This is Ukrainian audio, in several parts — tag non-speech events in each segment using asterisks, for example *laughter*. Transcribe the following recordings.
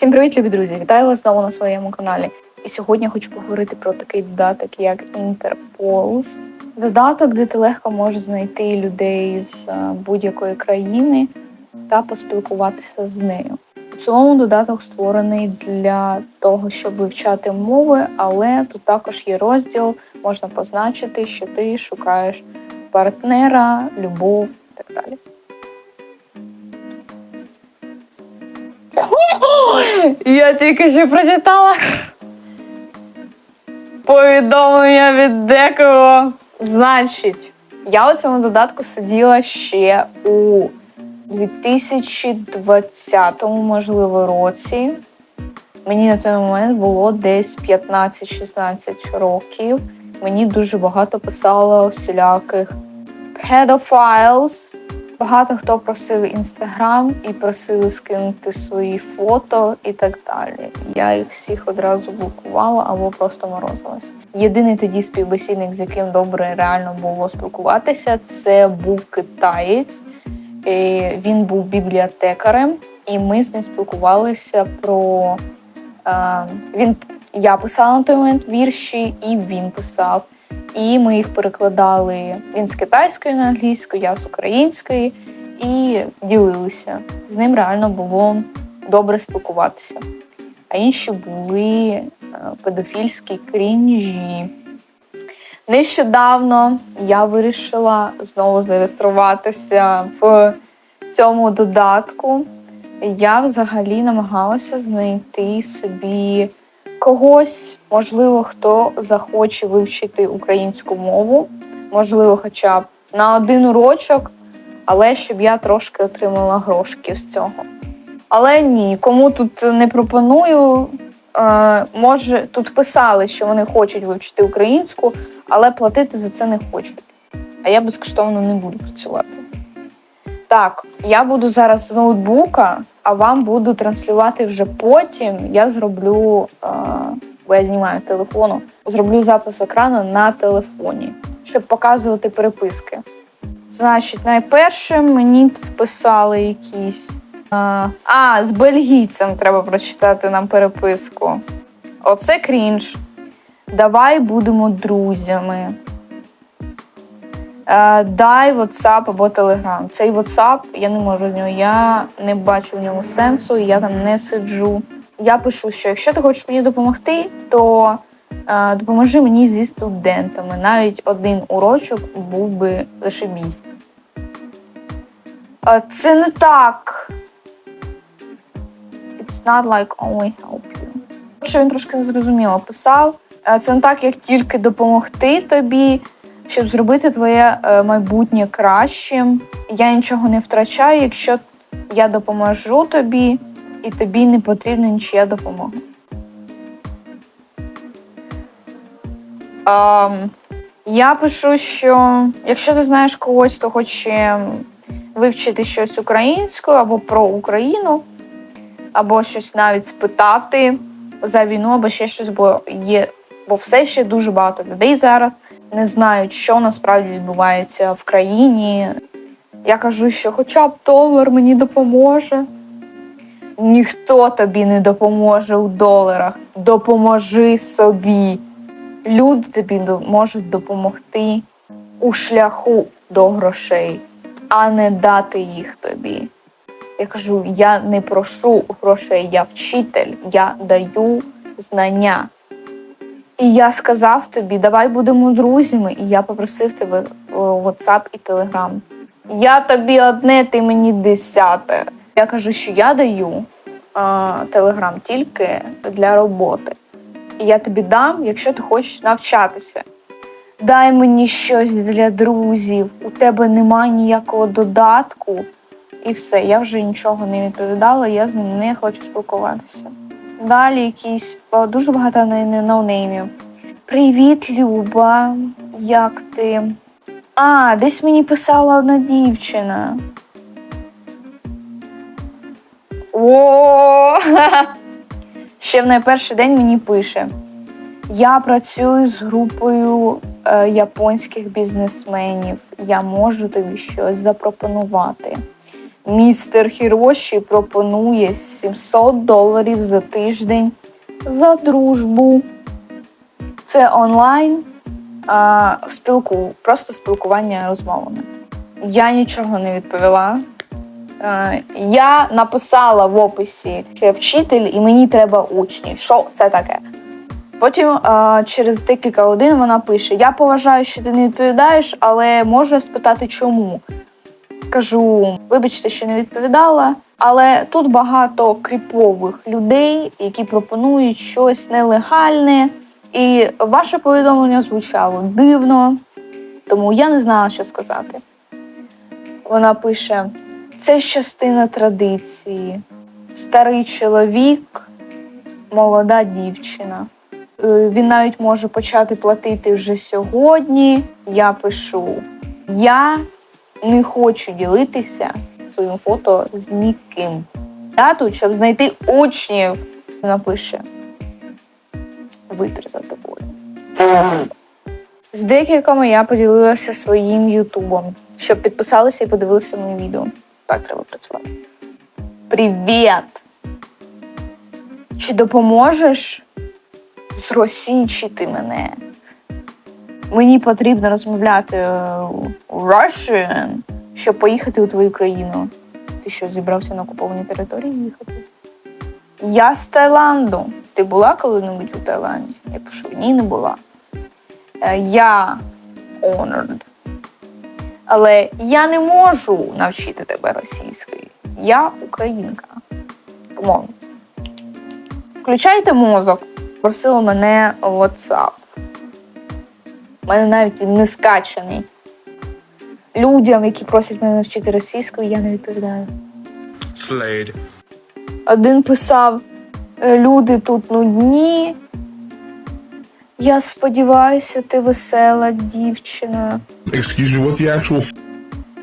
Всім привіт, любі друзі! Вітаю вас знову на своєму каналі. І сьогодні я хочу поговорити про такий додаток, як Interpols. Додаток, де ти легко можеш знайти людей з е, будь-якої країни та поспілкуватися з нею. У цілому додаток створений для того, щоб вивчати мови, але тут також є розділ, можна позначити, що ти шукаєш партнера, любов і так далі. Я тільки що прочитала повідомлення від декого. Значить, я у цьому додатку сиділа ще у 2020, можливо, році. Мені на той момент було десь 15-16 років. Мені дуже багато писало всіляких pedophiles. Багато хто просив інстаграм і просили скинути свої фото і так далі. Я їх всіх одразу блокувала або просто морозилась. Єдиний тоді співбесідник, з яким добре реально було спілкуватися, це був китаєць. Він був бібліотекарем, і ми з ним спілкувалися про е, він. Я писала на той момент вірші, і він писав. І ми їх перекладали він з китайської на англійську, я з української, і ділилися. З ним реально було добре спілкуватися. А інші були е, педофільські крінжі. Нещодавно я вирішила знову зареєструватися в цьому додатку. Я взагалі намагалася знайти собі когось, можливо, хто захоче вивчити українську мову, можливо, хоча б на один урочок, але щоб я трошки отримала грошки з цього. Але ні, кому тут не пропоную. Е, може, тут писали, що вони хочуть вивчити українську, але платити за це не хочуть. А я безкоштовно не буду працювати. Так, я буду зараз з ноутбука, а вам буду транслювати вже потім. Я зроблю, е, бо я знімаю телефону, зроблю запис екрану на телефоні, щоб показувати переписки. Значить, найперше мені писали якісь. е, А, з бельгійцем треба прочитати нам переписку. Оце крінж. Давай будемо друзями. Е, Дай WhatsApp або Telegram. Цей WhatsApp я не можу з нього. Я не бачу в ньому сенсу, я там не сиджу. Я пишу, що якщо ти хочеш мені допомогти, то е, допоможи мені зі студентами. Навіть один урочок був би зашибісь. Е, Це не так. It's not like only help you. Що він трошки незрозуміло писав. Е, Це не так, як тільки допомогти тобі щоб зробити твоє е, майбутнє кращим. Я нічого не втрачаю, якщо я допоможу тобі, і тобі не потрібна нічия допомога. Ем, я пишу, що якщо ти знаєш когось, хто хоче вивчити щось українською або про Україну, або щось навіть спитати за війну, або ще щось, бо є, бо все ще дуже багато людей зараз не знають, що насправді відбувається в країні. Я кажу, що хоча б долар мені допоможе. Ніхто тобі не допоможе у доларах. Допоможи собі. Люди тобі можуть допомогти у шляху до грошей, а не дати їх тобі. Я кажу, я не прошу грошей, я вчитель, я даю знання. І я сказав тобі, давай будемо друзями. І я попросив тебе WhatsApp і Telegram. Я тобі одне, ти мені десяте. Я кажу, що я даю а, Telegram тільки для роботи. І я тобі дам, якщо ти хочеш навчатися. Дай мені щось для друзів. У тебе немає ніякого додатку. І все, я вже нічого не відповідала, я з ним не хочу спілкуватися. Далі якісь дуже багато не- не- ноунеймів. Привіт, Люба. Як ти? А, десь мені писала одна дівчина. О! *laughs* Ще в найперший день мені пише: Я працюю з групою е, японських бізнесменів. Я можу тобі щось запропонувати. Містер Хіроші пропонує 700 доларів за тиждень за дружбу. Це онлайн а, спілку, просто спілкування розмовами. Я нічого не відповіла. Е, Я написала в описі, що я вчитель і мені треба учні. Що це таке? Потім е, через декілька годин вона пише: Я поважаю, що ти не відповідаєш, але можу спитати, чому. Кажу, вибачте, що не відповідала. Але тут багато кріпових людей, які пропонують щось нелегальне, і ваше повідомлення звучало дивно, тому я не знала, що сказати. Вона пише: це частина традиції. Старий чоловік, молода дівчина. Е, Він навіть може почати платити вже сьогодні. Я пишу: я не хочу ділитися своїм фото з ніким. Тут, щоб знайти учнів. Вона пише: вибір за тобою. З декількома я поділилася своїм ютубом, щоб підписалися і подивилися мої відео. Так треба працювати. Привіт! Чи допоможеш зросійчити мене? Мені потрібно розмовляти е, Russian, щоб поїхати у твою країну. Ти що, зібрався на окупованій території їхати? Я з Таїланду. Ти була коли-небудь у Таїланді? Я пишу, ні, не була. Е, Я honored. Але я не можу навчити тебе російської. Я українка. On. Включайте мозок. Просила мене WhatsApp. У мене навіть він не скачаний. Людям, які просять мене навчити російською, я не відповідаю. Slade. Один писав: «Е, люди тут нудні. Я сподіваюся, ти весела дівчина. Excuse me, what the actual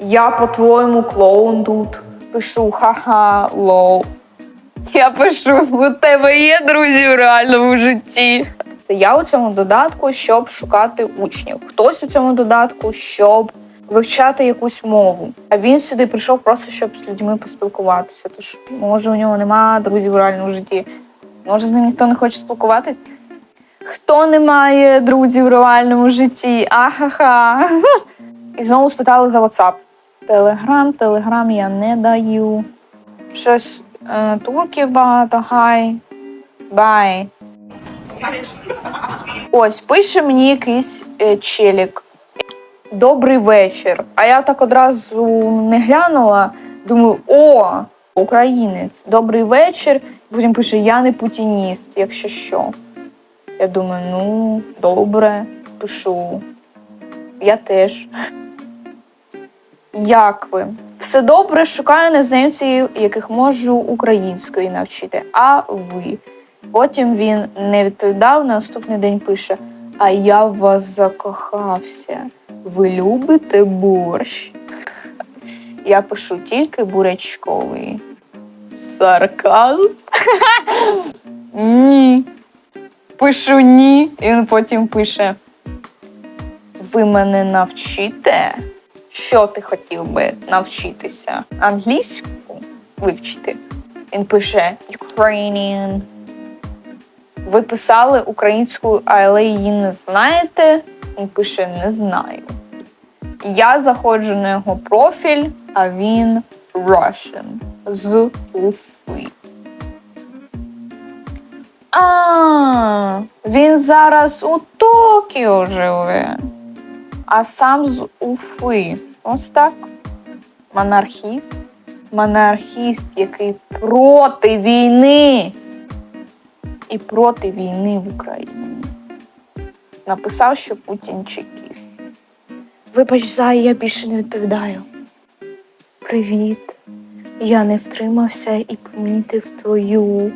Я по-твоєму клоун тут. Пишу ха-ха, лоу. Я пишу, у тебе є друзі в реальному житті. Я у цьому додатку, щоб шукати учнів. Хтось у цьому додатку, щоб вивчати якусь мову. А він сюди прийшов просто, щоб з людьми поспілкуватися. Тож, може, у нього нема друзів в реальному житті. Може, з ним ніхто не хоче спілкуватись? Хто не має друзів в реальному житті? Ахаха. *laughs* І знову спитали за WhatsApp. Телеграм, телеграм я не даю. Щось е, турків багато. Хай. Бай. Ось, пише мені якийсь е, челік. Добрий вечір. А я так одразу не глянула. Думаю, о, українець, добрий вечір. Потім пише: Я не путініст, якщо що. Я думаю, ну, добре, пишу. Я теж. Як ви? Все добре, шукаю незнайомців, яких можу української навчити. А ви? Потім він не відповідав. На наступний день пише: А я в вас закохався. Ви любите борщ? Я пишу тільки бурячковий. Сарказм? *laughs* Ні. Пишу ні. І він потім пише: Ви мене навчите? Що ти хотів би навчитися? Англійську вивчити? Він пише Ukrainian. Ви писали українською, але її не знаєте. Він пише не знаю. Я заходжу на його профіль, а він Russian з Уфи. А, він зараз у Токіо живе, а сам з Уфи. Ось так. Монархіст. Монархіст, який проти війни і проти війни в Україні. Написав, що Путін чекіст. Вибач, Зай, я більше не відповідаю. Привіт. Я не втримався і помітив твою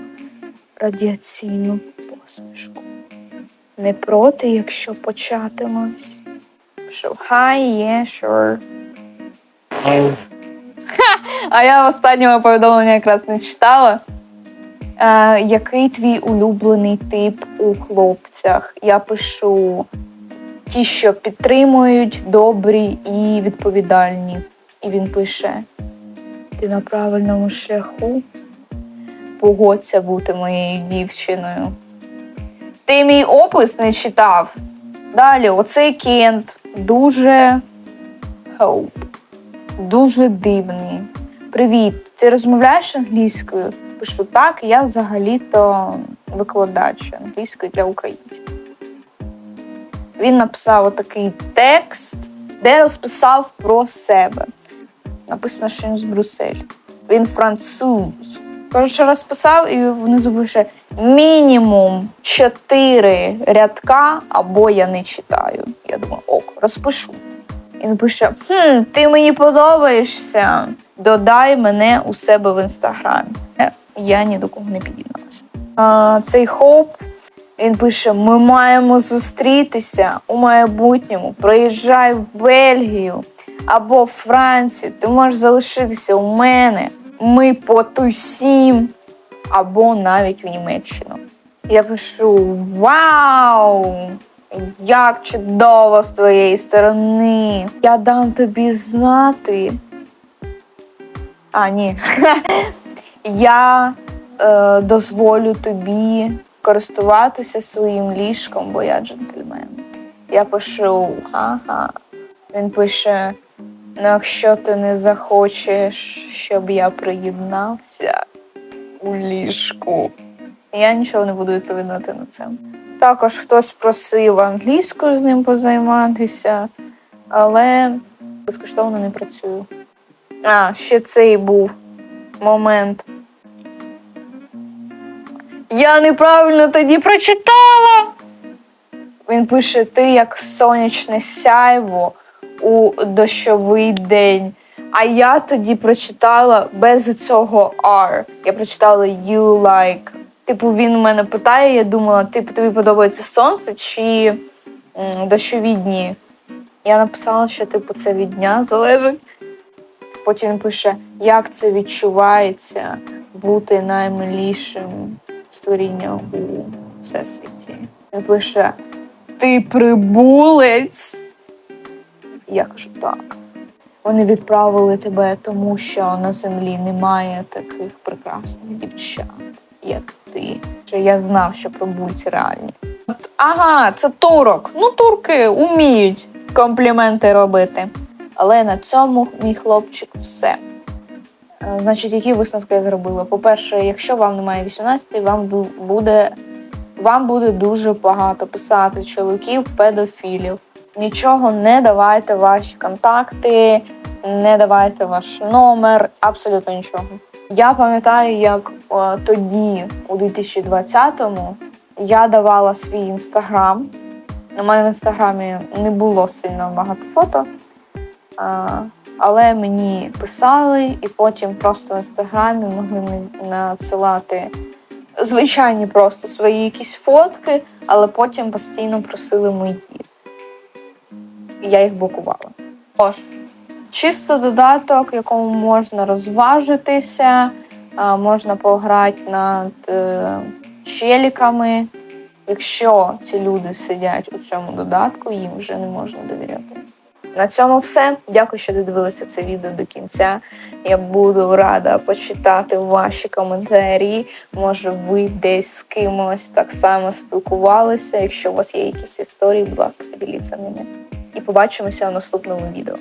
радіаційну посмішку. Не проти, якщо початимось. Hi, yeah, sure. А я останнього повідомлення якраз не читала. Е, який твій улюблений тип у хлопцях? Я пишу ті, що підтримують, добрі і відповідальні. І він пише: Ти на правильному шляху. Погодься бути моєю дівчиною. Ти мій опис не читав. Далі, оцей Кент дуже Hope. Дуже дивний. Привіт, ти розмовляєш англійською? Пишу так, я взагалі-то викладач англійської для українців. Він написав отакий текст, де розписав про себе. Написано, що він з Брюсселя. Він француз. Коротше, розписав і внизу пише мінімум 4 рядка, або я не читаю. Я думаю, ок, розпишу. Він пише: Хм, ти мені подобаєшся. Додай мене у себе в інстаграмі. Я ні до кого не під'єдналася. Цей хоп він пише: Ми маємо зустрітися у майбутньому. Приїжджай в Бельгію або в Францію. Ти можеш залишитися у мене. Ми потусім, або навіть в Німеччину. Я пишу: Вау! Як чудово з твоєї сторони! Я дам тобі знати. А, ні. *laughs* Я е, дозволю тобі користуватися своїм ліжком, бо я джентльмен. Я пишу, ага. Він пише: ну, якщо ти не захочеш, щоб я приєднався у ліжку. Я нічого не буду відповідати на це. Також хтось просив англійською з ним позайматися, але безкоштовно не працюю. А, ще цей був момент. Я неправильно тоді прочитала. Він пише: ти як сонячне сяйво у дощовий день. А я тоді прочитала без цього R. Я прочитала you like. Типу, він у мене питає, я думала, типу, тобі подобається сонце чи м, дощові дні? Я написала, що типу це від дня залежить. Потім пише, як це відчувається бути наймилішим створінням у всесвіті. Він пише: Ти прибулець. Я кажу, так. Вони відправили тебе, тому що на землі немає таких прекрасних дівчат, як ти. Я знав, що прибульці реальні. От, ага, це турок. Ну, турки вміють компліменти робити. Але на цьому, мій хлопчик, все. Е, Значить, які висновки я зробила? По-перше, якщо вам немає 18, вам буде, вам буде дуже багато писати чоловіків, педофілів. Нічого не давайте ваші контакти, не давайте ваш номер, абсолютно нічого. Я пам'ятаю, як о, тоді, у 2020-му, я давала свій інстаграм. У мене в інстаграмі не було сильно багато фото. А, але мені писали, і потім просто в інстаграмі могли надсилати звичайні просто свої якісь фотки, але потім постійно просили мої. І я їх блокувала. Тож, чисто додаток, якому можна розважитися, можна пограти над е, челіками. Якщо ці люди сидять у цьому додатку, їм вже не можна довіряти. На цьому все. Дякую, що додивилися це відео до кінця. Я буду рада почитати ваші коментарі. Може, ви десь з кимось так само спілкувалися. Якщо у вас є якісь історії, будь ласка, поділіться ними. І побачимося у наступному відео.